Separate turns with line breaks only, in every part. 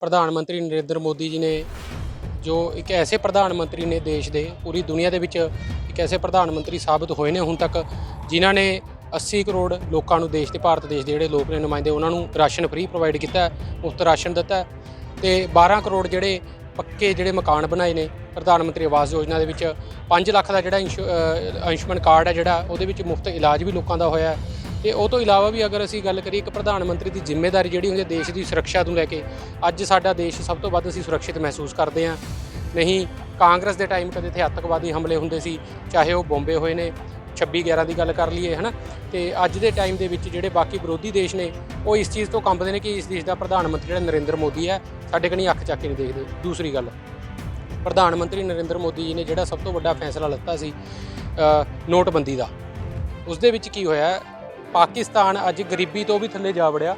ਪ੍ਰਧਾਨ ਮੰਤਰੀ ਨਰਿੰਦਰ ਮੋਦੀ ਜੀ ਨੇ, ਜੋ ਇੱਕ ਐਸੇ ਪ੍ਰਧਾਨ ਮੰਤਰੀ ਨੇ ਦੇਸ਼ ਦੇ, ਪੂਰੀ ਦੁਨੀਆ ਦੇ ਵਿੱਚ ਇੱਕ ਐਸੇ ਪ੍ਰਧਾਨ ਮੰਤਰੀ ਸਾਬਤ ਹੋਏ ਨੇ ਹੁਣ ਤੱਕ, ਜਿਨ੍ਹਾਂ ਨੇ 80 ਕਰੋੜ ਲੋਕਾਂ ਨੂੰ ਦੇਸ਼ ਦੇ ਭਾਰਤ ਦੇਸ਼ ਦੇ ਜਿਹੜੇ ਲੋਕ ਨੇ ਨੁਮਾਇੰਦੇ, ਉਹਨਾਂ ਨੂੰ ਰਾਸ਼ਨ ਫ੍ਰੀ ਪ੍ਰੋਵਾਈਡ ਕੀਤਾ, ਮੁਫਤ ਰਾਸ਼ਨ ਦਿੱਤਾ ਹੈ ਤੇ 12 ਕਰੋੜ ਜਿਹੜੇ ਪੱਕੇ ਜਿਹੜੇ ਮਕਾਨ ਬਣਾਏ ਨੇ, ਪ੍ਰਧਾਨ ਮੰਤਰੀ ਆਵਾਸ ਯੋਜਨਾ ਦੇ ਵਿੱਚ 5 ਲੱਖ ਦਾ ਜਿਹੜਾ ਇੰਸ਼ੂ- ਆਯੁਸ਼ਮਾਨ ਕਾਰਡ ਹੈ ਜਿਹੜਾ, ਉਹਦੇ ਵਿੱਚ ਮੁਫਤ ਇਲਾਜ ਵੀ ਲੋਕਾਂ ਦਾ ਹੋਇਆ। ਤੇ ਉਹ ਤੋਂ ਇਲਾਵਾ ਵੀ ਅਗਰ ਅਸੀਂ ਗੱਲ ਕਰੀਏ ਇੱਕ ਪ੍ਰਧਾਨ ਮੰਤਰੀ ਦੀ ਜ਼ਿੰਮੇਵਾਰੀ ਜਿਹੜੀ ਹੁੰਦੀ ਹੈ ਦੇਸ਼ ਦੀ ਸੁਰੱਖਿਆ ਨੂੰ ਲੈ ਕੇ, ਅੱਜ ਸਾਡਾ ਦੇਸ਼ ਸਭ ਤੋਂ ਵੱਧ ਅਸੀਂ ਸੁਰੱਖਿਅਤ ਮਹਿਸੂਸ ਕਰਦੇ ਹਾਂ। ਨਹੀਂ, ਕਾਂਗਰਸ ਦੇ ਟਾਈਮ ਕਦੇ ਇੱਥੇ ਅੱਤਵਾਦੀ ਹਮਲੇ ਹੁੰਦੇ ਸੀ, ਚਾਹੇ ਉਹ ਬੰਬੇ ਹੋਏ ਨੇ 26 11 ਦੀ ਗੱਲ ਕਰ ਲਈਏ, ਹਨਾ? ਤੇ ਅੱਜ ਦੇ ਟਾਈਮ ਦੇ ਵਿੱਚ ਜਿਹੜੇ ਬਾਕੀ ਵਿਰੋਧੀ ਦੇਸ਼ ਨੇ, ਉਹ ਇਸ ਚੀਜ਼ ਤੋਂ ਕੰਬਦੇ ਨੇ ਕਿ ਇਸ ਦੇਸ਼ ਦਾ ਪ੍ਰਧਾਨ ਮੰਤਰੀ ਜਿਹੜਾ ਨਰਿੰਦਰ ਮੋਦੀ ਹੈ, ਸਾਡੇ ਕਣੀ ਅੱਖ ਚੱਕ ਕੇ ਨਹੀਂ ਦੇਖਦੇ। ਦੂਸਰੀ ਗੱਲ, ਪ੍ਰਧਾਨ ਮੰਤਰੀ ਨਰਿੰਦਰ ਮੋਦੀ ਜੀ ਨੇ ਜਿਹੜਾ ਸਭ ਤੋਂ ਵੱਡਾ ਫੈਸਲਾ ਲਿੱਤਾ ਸੀ ਨੋਟਬੰਦੀ ਦਾ। ਉਸ ਦੇ ਵਿੱਚ ਕੀ ਹੋਇਆ ਪਾਕਿਸਤਾਨ ਅੱਜ ਗਰੀਬੀ ਤੋਂ ਵੀ ਥੱਲੇ ਜਾ ਵੜਿਆ।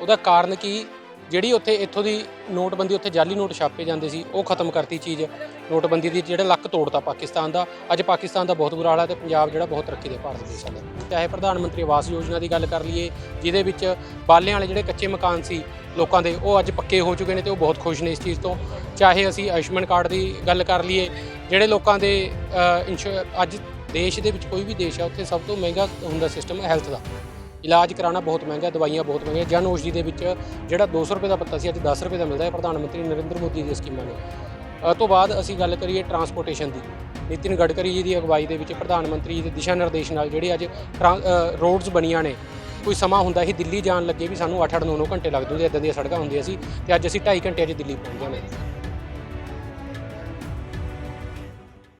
ਉਹਦਾ ਕਾਰਨ ਕੀ? ਜਿਹੜੀ ਉੱਥੇ ਇੱਥੋਂ ਦੀ ਨੋਟਬੰਦੀ ਉੱਥੇ ਜਾਲੀ ਨੋਟ ਛਾਪੇ ਜਾਂਦੇ ਸੀ ਉਹ ਖਤਮ ਕਰਤੀ ਚੀਜ਼। ਨੋਟਬੰਦੀ ਦੀ ਜਿਹੜਾ ਲੱਕ ਤੋੜਤਾ ਪਾਕਿਸਤਾਨ ਦਾ। ਅੱਜ ਪਾਕਿਸਤਾਨ ਦਾ ਬਹੁਤ ਬੁਰਾ ਹਾਲ ਹੈ ਤੇ ਪੰਜਾਬ ਜਿਹੜਾ ਬਹੁਤ ਤਰੱਕੀ ਦੇ ਭਾਰਤ ਦੇਸ਼ ਦਾ ਚਾਹੇ ਪ੍ਰਧਾਨ ਮੰਤਰੀ ਆਵਾਸ ਯੋਜਨਾ ਦੀ ਗੱਲ ਕਰ ਲਈਏ ਜਿਹਦੇ ਵਿੱਚ ਬਾਲਿਆਂ ਵਾਲੇ ਜਿਹੜੇ ਕੱਚੇ ਮਕਾਨ ਸੀ ਲੋਕਾਂ ਦੇ ਉਹ ਅੱਜ ਪੱਕੇ ਹੋ ਚੁੱਕੇ ਨੇ ਤੇ ਉਹ ਬਹੁਤ ਖੁਸ਼ ਨੇ ਇਸ ਚੀਜ਼ ਤੋਂ। ਚਾਹੇ ਅਸੀਂ ਆਯੁਸ਼ਮਾਨ ਕਾਰਡ ਦੀ ਗੱਲ ਕਰ ਲਈਏ ਜਿਹੜੇ ਲੋਕਾਂ ਦੇ ਅ, ਅੱਜ ਦੇਸ਼ ਦੇ ਵਿੱਚ ਕੋਈ ਵੀ ਦੇਸ਼ ਆ ਉੱਥੇ ਸਭ ਤੋਂ ਮਹਿੰਗਾ ਹੁੰਦਾ ਸਿਸਟਮ ਹੈਲਥ ਦਾ। ਇਲਾਜ ਕਰਾਉਣਾ ਬਹੁਤ ਮਹਿੰਗਾ ਦਵਾਈਆਂ ਬਹੁਤ ਮਹਿੰਗੀਆਂ। ਜਨ ਔਸ਼ਧੀ ਦੇ ਵਿੱਚ ਜਿਹੜਾ 200 ਰੁਪਏ ਦਾ ਪੱਤਾ ਸੀ ਅੱਜ 10 ਰੁਪਏ ਦਾ ਮਿਲਦਾ ਹੈ। ਪ੍ਰਧਾਨ ਮੰਤਰੀ ਨਰਿੰਦਰ ਮੋਦੀ ਦੀਆਂ ਸਕੀਮਾਂ ਨੇ। ਅ, ਤੋਂ ਬਾਅਦ ਅਸੀਂ ਗੱਲ ਕਰੀਏ ਟਰਾਂਸਪੋਰਟੇਸ਼ਨ ਦੀ। ਨਿਤਿਨ ਗਡਕਰੀ ਜੀ ਦੀ ਅਗਵਾਈ ਦੇ ਵਿੱਚ ਪ੍ਰਧਾਨ ਮੰਤਰੀ ਜੀ ਦੇ ਦਿਸ਼ਾ ਨਿਰਦੇਸ਼ ਨਾਲ ਜਿਹੜੇ ਅੱਜ ਰੋਡਸ ਬਣੀਆਂ ਨੇ ਕੋਈ ਸਮਾਂ ਹੁੰਦਾ ਸੀ ਦਿੱਲੀ ਜਾਣ ਲੱਗੇ ਵੀ ਸਾਨੂੰ 8-8 9-9 ਘੰਟੇ ਲੱਗਦੇ ਹੁੰਦੇ ਇਦਾਂ ਦੀਆਂ ਸੜਕਾਂ ਹੁੰਦੀਆਂ ਸੀ ਤੇ ਅੱਜ ਅਸੀਂ 2.5 ਘੰਟੇ 'ਚ ਦਿੱਲੀ ਪਹੁੰਚ ਜਾਂਦੇ